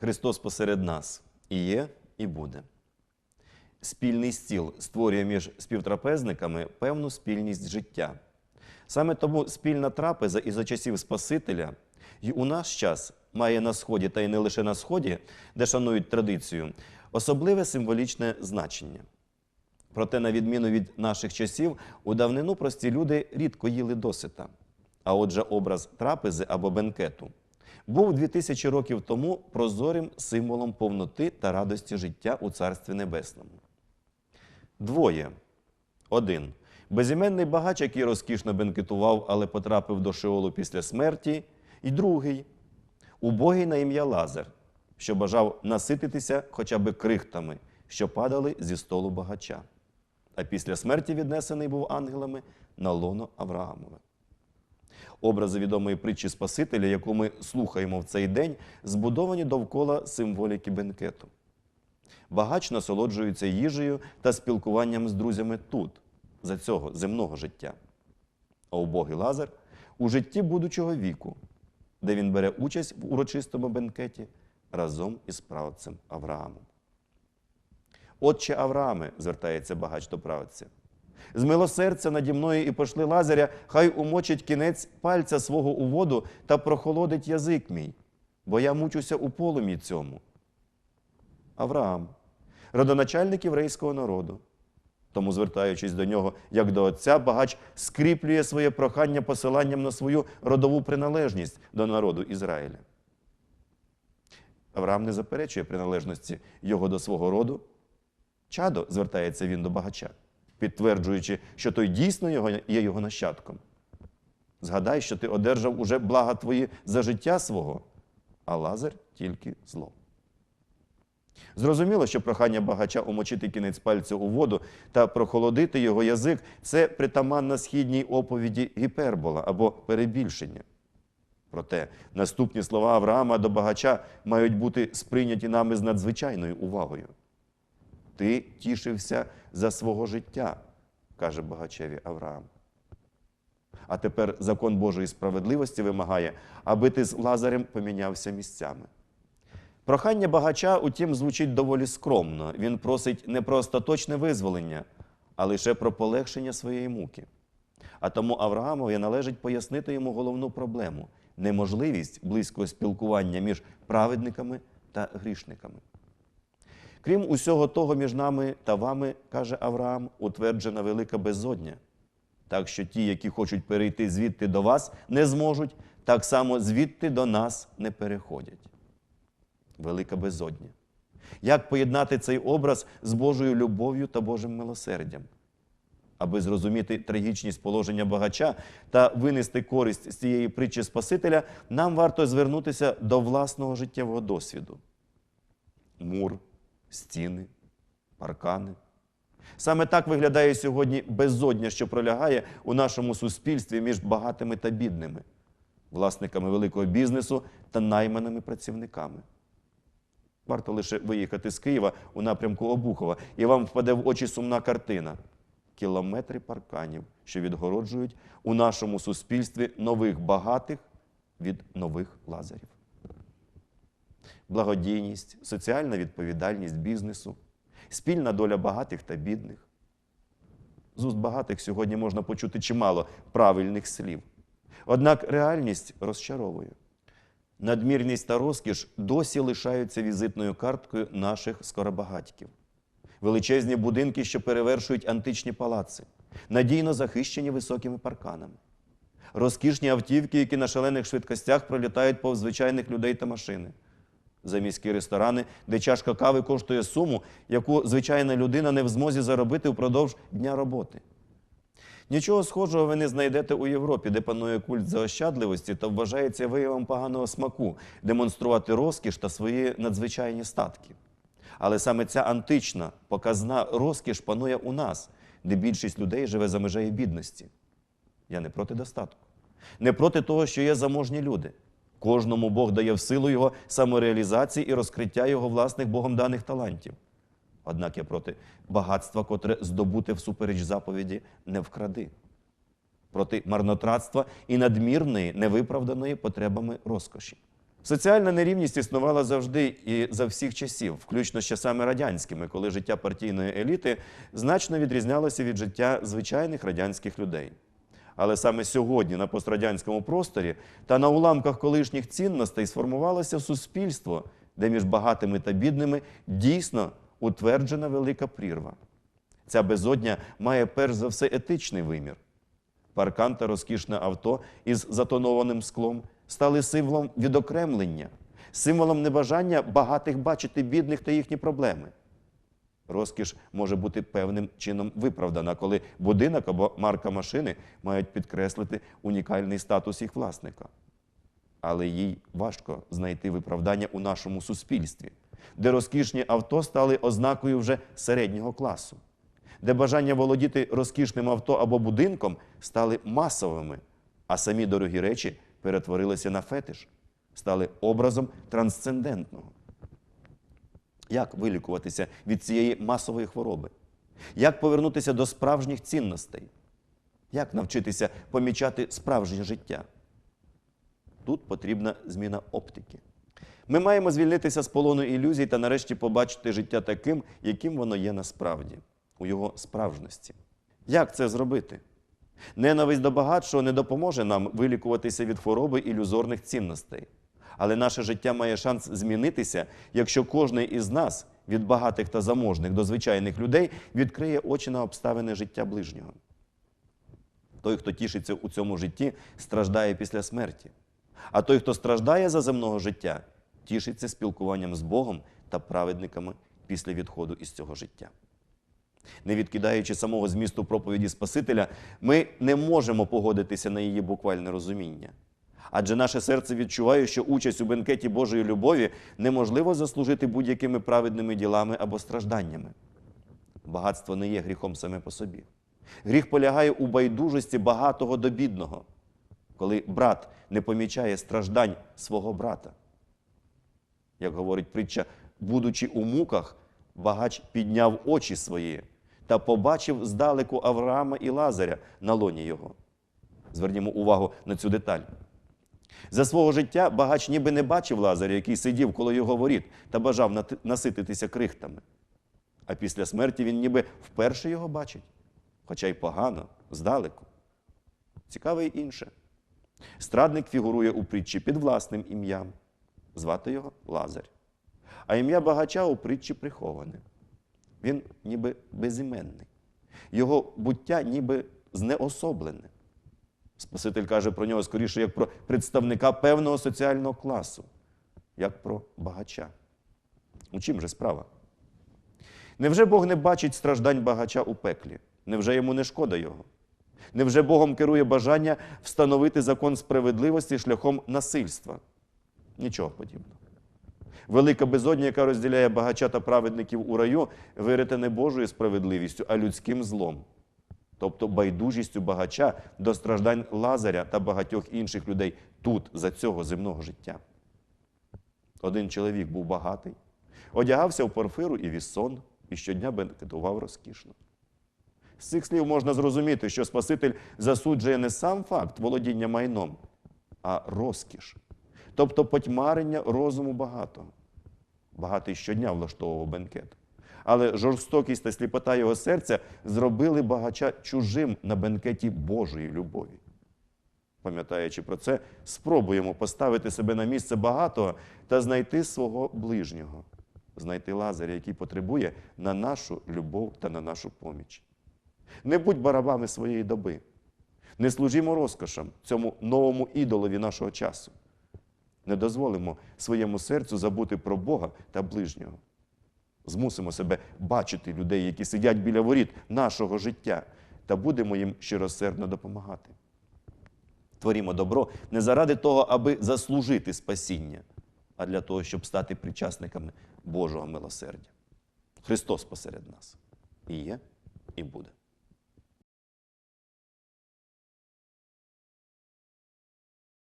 Христос посеред нас і є, і буде. Спільний стіл створює між співтрапезниками певну спільність життя. Саме тому спільна трапеза і за часів Спасителя і у наш час має на сході, та й не лише на сході, де шанують традицію, особливе символічне значення. Проте, на відміну від наших часів, у давнину прості люди рідко їли досита. А отже, образ трапези або бенкету був 2000 років тому прозорим символом повноти та радості життя у Царстві Небесному. Двоє. Один. Безіменний багач, який розкішно бенкетував, але потрапив до Шеолу після смерті. І другий. Убогий на ім'я Лазар, що бажав насититися хоча б крихтами, що падали зі столу багача. А після смерті віднесений був ангелами на лоно Авраамове. Образи відомої притчі Спасителя, яку ми слухаємо в цей день, збудовані довкола символіки бенкету. Багач насолоджується їжею та спілкуванням з друзями тут, за цього земного життя. А убогий Лазар у житті будучого віку, де він бере участь в урочистому бенкеті разом із правцем Авраамом. Отче Аврааме, звертається багач до правця, з милосердя наді мною і пошли Лазаря, хай умочить кінець пальця свого у воду та прохолодить язик мій, бо я мучуся у полум'ї цьому. Авраам, родоначальник єврейського народу. Тому, звертаючись до нього як до отця, багач скріплює своє прохання посиланням на свою родову приналежність до народу Ізраїля. Авраам не заперечує приналежності його до свого роду. Чадо звертається він до багача, підтверджуючи, що той дійсно його, є його нащадком. Згадай, що ти одержав уже блага твої за життя свого, а Лазар тільки зло. Зрозуміло, що прохання багача умочити кінець пальця у воду та прохолодити його язик це притаманна східній оповіді гіпербола або перебільшення. Проте наступні слова Авраама до багача мають бути сприйняті нами з надзвичайною увагою. Ти тішився за свого життя, каже багачеві Авраам. А тепер закон Божої справедливості вимагає, аби ти з Лазарем помінявся місцями. Прохання багача, утім, звучить доволі скромно. Він просить не про остаточне визволення, а лише про полегшення своєї муки. А тому Авраамові належить пояснити йому головну проблему неможливість близького спілкування між праведниками та грішниками. Крім усього того, між нами та вами, каже Авраам, утверджена велика безодня. Так що ті, які хочуть перейти звідти до вас, не зможуть, так само звідти до нас не переходять. Велика безодня. Як поєднати цей образ з Божою любов'ю та Божим милосердям? Аби зрозуміти трагічність положення багача та винести користь з цієї притчі Спасителя, нам варто звернутися до власного життєвого досвіду. Мур, стіни, паркани. Саме так виглядає сьогодні безодня, що пролягає у нашому суспільстві між багатими та бідними, власниками великого бізнесу та найманими працівниками. Варто лише виїхати з Києва у напрямку Обухова, і вам впаде в очі сумна картина. Кілометри парканів, що відгороджують у нашому суспільстві нових багатих від нових лазарів. Благодійність, соціальна відповідальність бізнесу, спільна доля багатих та бідних. З уст багатих сьогодні можна почути чимало правильних слів. Однак реальність розчаровує. Надмірність та розкіш досі лишаються візитною карткою наших скоробагатьків. Величезні будинки, що перевершують античні палаци, надійно захищені високими парканами. Розкішні автівки, які на шалених швидкостях пролітають повз звичайних людей та машини. Заміські ресторани, де чашка кави коштує суму, яку звичайна людина не в змозі заробити впродовж дня роботи. Нічого схожого ви не знайдете у Європі, де панує культ заощадливості та вважається виявом поганого смаку демонструвати розкіш та свої надзвичайні статки. Але саме ця антична показна розкіш панує у нас, де більшість людей живе за межею бідності. Я не проти достатку, не проти того, що є заможні люди. Кожному Бог дає в силу його самореалізації і розкриття його власних Богом даних талантів. Однак я проти багатства, котре здобуте всупереч заповіді не вкради, проти марнотратства і надмірної, невиправданої потребами розкоші. Соціальна нерівність існувала завжди і за всіх часів, включно з часами радянськими, коли життя партійної еліти значно відрізнялося від життя звичайних радянських людей. Але саме сьогодні на пострадянському просторі та на уламках колишніх цінностей сформувалося суспільство, де між багатими та бідними дійсно утверджена велика прірва. Ця безодня має перш за все етичний вимір. Паркан та розкішне авто із затонованим склом стали символом відокремлення, символом небажання багатих бачити бідних та їхні проблеми. Розкіш може бути певним чином виправдана, коли будинок або марка машини мають підкреслити унікальний статус їх власника. Але їй важко знайти виправдання у нашому суспільстві, де розкішні авто стали ознакою вже середнього класу, де бажання володіти розкішним авто або будинком стали масовими, а самі дорогі речі перетворилися на фетиш, стали образом трансцендентного. Як вилікуватися від цієї масової хвороби? Як повернутися до справжніх цінностей? Як навчитися помічати справжнє життя? Тут потрібна зміна оптики. Ми маємо звільнитися з полону ілюзій та нарешті побачити життя таким, яким воно є насправді, у його справжності. Як це зробити? Ненависть до багатшого не допоможе нам вилікуватися від хвороби ілюзорних цінностей. Але наше життя має шанс змінитися, якщо кожний із нас, від багатих та заможних до звичайних людей, відкриє очі на обставини життя ближнього. Той, хто тішиться у цьому житті, страждає після смерті. А той, хто страждає за земного життя, тішиться спілкуванням з Богом та праведниками після відходу із цього життя. Не відкидаючи самого змісту проповіді Спасителя, ми не можемо погодитися на її буквальне розуміння. Адже наше серце відчуває, що участь у бенкеті Божої любові неможливо заслужити будь-якими праведними ділами або стражданнями. Багатство не є гріхом саме по собі. Гріх полягає у байдужості багатого до бідного, коли брат не помічає страждань свого брата. Як говорить притча, будучи у муках, багач підняв очі свої та побачив здалеку Авраама і Лазаря на лоні його. Звернімо увагу на цю деталь. За свого життя багач ніби не бачив Лазаря, який сидів коло його воріт та бажав насититися крихтами. А після смерті він ніби вперше його бачить, хоча й погано, здалеку. Цікаве й інше. Страдник фігурує у притчі під власним ім'ям. Звати його Лазар. А ім'я багача у притчі приховане. Він ніби безіменний. Його буття ніби знеособлене. Спаситель каже про нього скоріше як про представника певного соціального класу, як про багача. У чим же справа? Невже Бог не бачить страждань багача у пеклі? Невже йому не шкода його? Невже Богом керує бажання встановити закон справедливості шляхом насильства? Нічого подібного. Велика безодня, яка розділяє багача та праведників у раю, вирите не Божою справедливістю, а людським злом, тобто байдужістю багача до страждань Лазаря та багатьох інших людей тут, за цього земного життя. Один чоловік був багатий, одягався в порфиру і вісон, і щодня бенкетував розкішно. З цих слів можна зрозуміти, що Спаситель засуджує не сам факт володіння майном, а розкіш, тобто потьмарення розуму багатого. Багатий щодня влаштовував бенкет. Але жорстокість та сліпота його серця зробили багача чужим на бенкеті Божої любові. Пам'ятаючи про це, спробуємо поставити себе на місце багатого та знайти свого ближнього, знайти Лазаря, який потребує на нашу любов та на нашу поміч. Не будь барабами своєї доби. Не служімо розкошам, цьому новому ідолові нашого часу. Не дозволимо своєму серцю забути про Бога та ближнього. Змусимо себе бачити людей, які сидять біля воріт нашого життя, та будемо їм щиросердно допомагати. Творімо добро не заради того, аби заслужити спасіння, а для того, щоб стати причасниками Божого милосердя. Христос посеред нас і є, і буде.